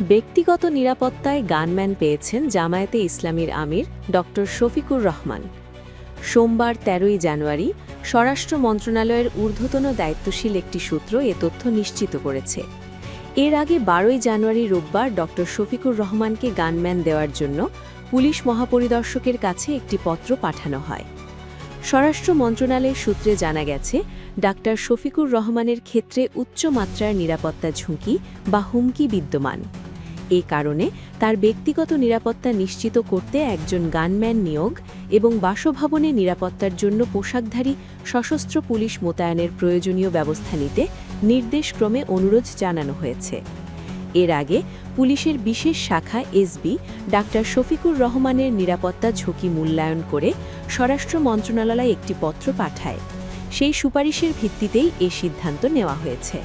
ব্যক্তিগত নিরাপত্তায় গানম্যান পেয়েছেন জামায়াতে ইসলামীর আমির ডক্টর শফিকুর রহমান। সোমবার তেরোই জানুয়ারি স্বরাষ্ট্র মন্ত্রণালয়ের ঊর্ধ্বতন দায়িত্বশীল একটি সূত্র এ তথ্য নিশ্চিত করেছে। এর আগে বারোই জানুয়ারি রোববার ডক্টর শফিকুর রহমানকে গানম্যান দেওয়ার জন্য পুলিশ মহাপরিদর্শকের কাছে একটি পত্র পাঠানো হয়। স্বরাষ্ট্র মন্ত্রণালয়ের সূত্রে জানা গেছে, ডাক্তার শফিকুর রহমানের ক্ষেত্রে উচ্চ মাত্রার নিরাপত্তা ঝুঁকি বা হুমকি বিদ্যমান। এ কারণে তার ব্যক্তিগত নিরাপত্তা নিশ্চিত করতে একজন গানম্যান নিয়োগ এবং বাসভবনে নিরাপত্তার জন্য পোশাকধারী সশস্ত্র পুলিশ মোতায়েনের প্রয়োজনীয় ব্যবস্থা নিতে নির্দেশক্রমে অনুরোধ জানানো হয়েছে। এর আগে পুলিশের বিশেষ শাখা এসবি ডাক্তার শফিকুর রহমানের নিরাপত্তা ঝুঁকি মূল্যায়ন করে স্বরাষ্ট্র মন্ত্রণালয় একটি পত্র পাঠায়। সেই সুপারিশের ভিত্তিতেই এ সিদ্ধান্ত নেওয়া হয়েছে।